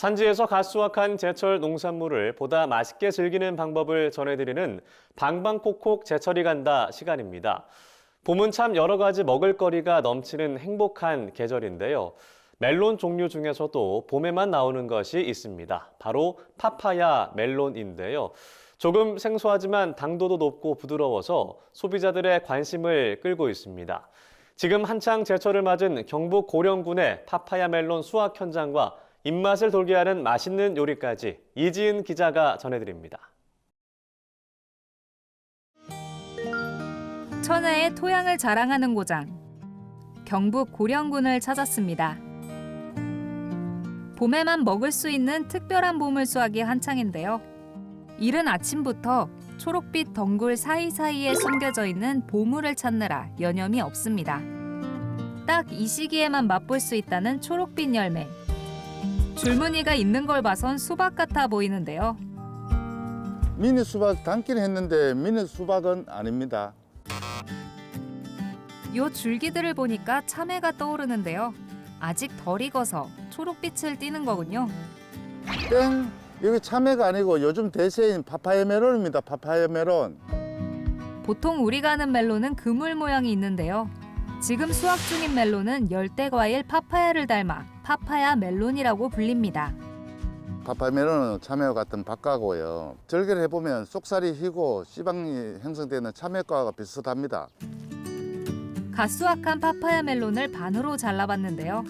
산지에서 갓 수확한 제철 농산물을 보다 맛있게 즐기는 방법을 전해드리는 방방콕콕 제철이 간다 시간입니다. 봄은 참 여러 가지 먹을거리가 넘치는 행복한 계절인데요. 멜론 종류 중에서도 봄에만 나오는 것이 있습니다. 바로 파파야 멜론인데요. 조금 생소하지만 당도도 높고 부드러워서 소비자들의 관심을 끌고 있습니다. 지금 한창 제철을 맞은 경북 고령군의 파파야 멜론 수확 현장과 입맛을 돌게 하는 맛있는 요리까지 이지은 기자가 전해드립니다. 천혜의 토양을 자랑하는 고장 경북 고령군을 찾았습니다. 봄에만 먹을 수 있는 특별한 보물 수확이 한창인데요. 이른 아침부터 초록빛 덩굴 사이사이에 숨겨져 있는 보물을 찾느라 여념이 없습니다. 딱 이 시기에만 맛볼 수 있다는 초록빛 열매. 줄무늬가 있는 걸 봐선 수박 같아 보이는데요. 미니 수박 담긴 했는데 미니 수박은 아닙니다. 요 줄기들을 보니까 참외가 떠오르는데요. 아직 덜 익어서 초록빛을 띠는 거군요. 땡! 여기 참외가 아니고 요즘 대세인 파파야 멜론입니다. 파파야 멜론. 보통 우리가 아는 멜론은 그물 모양이 있는데요. 지금 수확 중인 멜론은 열대 과일 파파야를 닮아 파파야 멜론이라고 불립니다. 파파야 멜론은 참외와 같은 박과고요. 절개를 해보면 속살이 희고 씨방이 형성되는 참외과가 비슷합니다. 갓 수확한 파파야 멜론을 반으로 잘라봤는데요.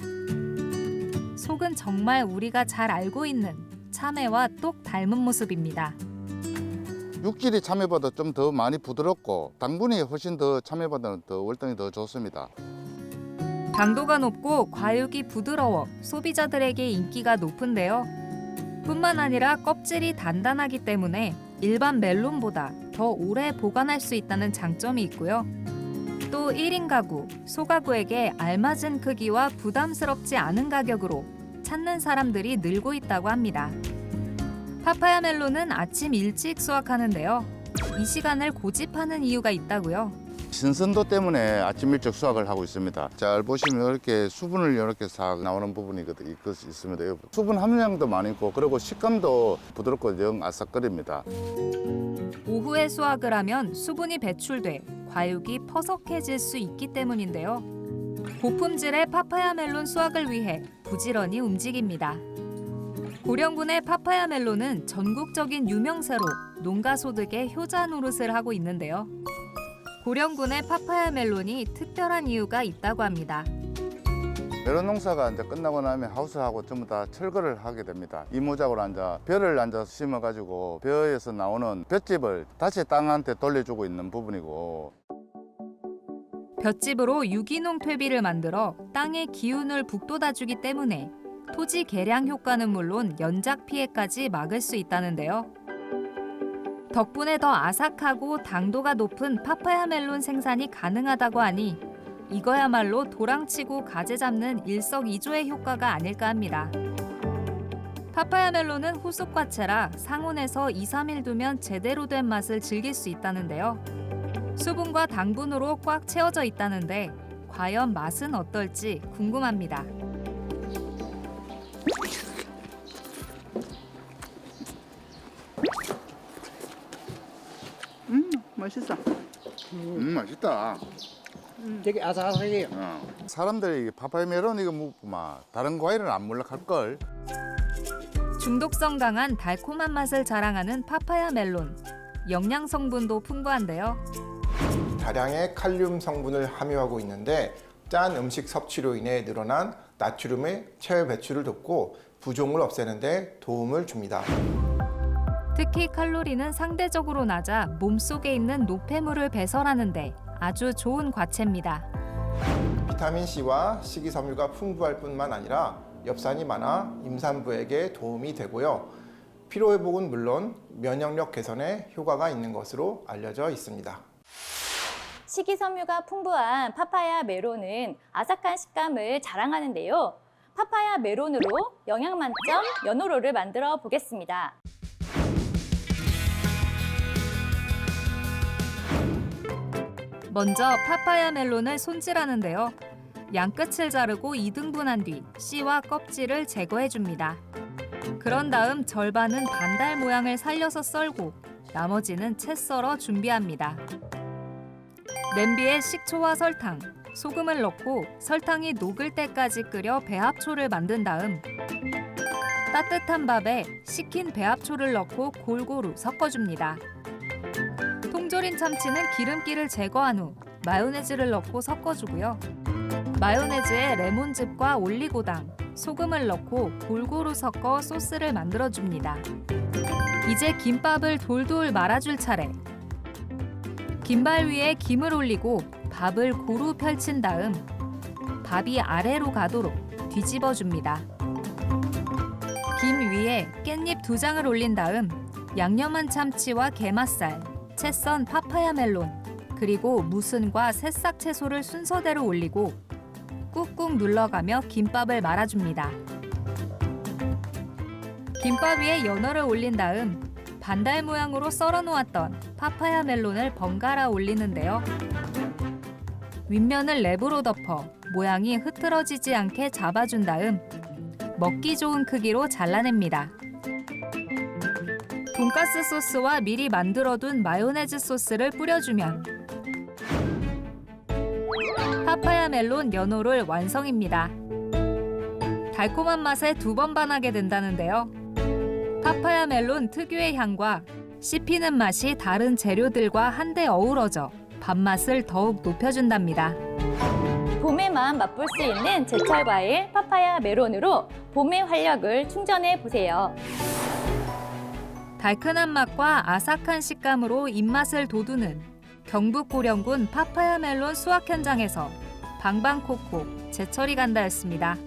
속은 정말 우리가 잘 알고 있는 참외와 똑 닮은 모습입니다. 육질이 참외보다 좀 더 많이 부드럽고 당분이 훨씬 더 참외보다는 더 월등히 더 좋습니다. 당도가 높고 과육이 부드러워 소비자들에게 인기가 높은데요. 뿐만 아니라 껍질이 단단하기 때문에 일반 멜론보다 더 오래 보관할 수 있다는 장점이 있고요. 또 1인 가구, 소가구에게 알맞은 크기와 부담스럽지 않은 가격으로 찾는 사람들이 늘고 있다고 합니다. 파파야 멜론은 아침 일찍 수확하는데요. 이 시간을 고집하는 이유가 있다고요. 신선도 때문에 아침 일찍 수확을 하고 있습니다. 잘 보시면 이렇게 수분을 이렇게 싹 나오는 부분이 있- 있습니다. 수분 함량도 많이 있고 그리고 식감도 부드럽고 영 아삭거립니다. 오후에 수확을 하면 수분이 배출돼 과육이 퍼석해질 수 있기 때문인데요. 고품질의 파파야 멜론 수확을 위해 부지런히 움직입니다. 고령군의 파파야 멜론은 전국적인 유명세로 농가 소득의 효자 노릇을 하고 있는데요. 고령군의 파파야 멜론이 특별한 이유가 있다고 합니다. 멜론 농사가 이제 끝나고 나면 하우스하고 전부 다 철거를 하게 됩니다. 이모작으로 앉아 벼를 앉아 심어가지고 벼에서 나오는 볏짚을 다시 땅한테 돌려주고 있는 부분이고 볏짚으로 유기농 퇴비를 만들어 땅의 기운을 북돋아주기 때문에 토지 개량 효과는 물론 연작 피해까지 막을 수 있다는데요. 덕분에 더 아삭하고 당도가 높은 파파야 멜론 생산이 가능하다고 하니 이거야말로 도랑치고 가재 잡는 일석이조의 효과가 아닐까 합니다. 파파야 멜론은 후숙과채라 상온에서 2, 3일 두면 제대로 된 맛을 즐길 수 있다는데요. 수분과 당분으로 꽉 채워져 있다는데 과연 맛은 어떨지 궁금합니다. 맛있어. 음 맛있다. 되게 아삭아삭해요. 어. 사람들이 이 파파야 멜론 이거 먹고만 다른 과일은 안 몰락할 걸. 중독성 강한 달콤한 맛을 자랑하는 파파야 멜론. 영양 성분도 풍부한데요. 다량의 칼륨 성분을 함유하고 있는데 짠 음식 섭취로 인해 늘어난 나트륨의 체외 배출을 돕고 부종을 없애는 데 도움을 줍니다. 특히 칼로리는 상대적으로 낮아 몸속에 있는 노폐물을 배설하는데 아주 좋은 과채입니다. 비타민 C와 식이섬유가 풍부할 뿐만 아니라 엽산이 많아 임산부에게 도움이 되고요. 피로 회복은 물론 면역력 개선에 효과가 있는 것으로 알려져 있습니다. 식이섬유가 풍부한 파파야 메론은 아삭한 식감을 자랑하는데요. 파파야 메론으로 영양 만점 연어로를 만들어 보겠습니다. 먼저 파파야 멜론을 손질하는데요. 양끝을 자르고 2등분한 뒤 씨와 껍질을 제거해 줍니다. 그런 다음 절반은 반달 모양을 살려서 썰고 나머지는 채 썰어 준비합니다. 냄비에 식초와 설탕, 소금을 넣고 설탕이 녹을 때까지 끓여 배합초를 만든 다음 따뜻한 밥에 식힌 배합초를 넣고 골고루 섞어줍니다. 통조림 참치는 기름기를 제거한 후 마요네즈를 넣고 섞어주고요. 마요네즈에 레몬즙과 올리고당, 소금을 넣고 골고루 섞어 소스를 만들어줍니다. 이제 김밥을 돌돌 말아줄 차례. 김발 위에 김을 올리고 밥을 고루 펼친 다음 밥이 아래로 가도록 뒤집어 줍니다. 김 위에 깻잎 두 장을 올린 다음 양념한 참치와 게맛살, 채 썬 파파야 멜론, 그리고 무순과 새싹 채소를 순서대로 올리고 꾹꾹 눌러가며 김밥을 말아줍니다. 김밥 위에 연어를 올린 다음 반달 모양으로 썰어 놓았던 파파야 멜론을 번갈아 올리는데요. 윗면을 랩으로 덮어 모양이 흐트러지지 않게 잡아준 다음 먹기 좋은 크기로 잘라냅니다. 돈가스 소스와 미리 만들어둔 마요네즈 소스를 뿌려주면 파파야 멜론 연어롤 완성입니다. 달콤한 맛에 두 번 반하게 된다는데요. 파파야 멜론 특유의 향과 씹히는 맛이 다른 재료들과 한데 어우러져 밥맛을 더욱 높여준답니다. 봄에만 맛볼 수 있는 제철 과일 파파야 메론으로 봄의 활력을 충전해 보세요. 달큰한 맛과 아삭한 식감으로 입맛을 돋우는 경북 고령군 파파야 멜론 수확 현장에서 방방콕콕 제철이 간다였습니다.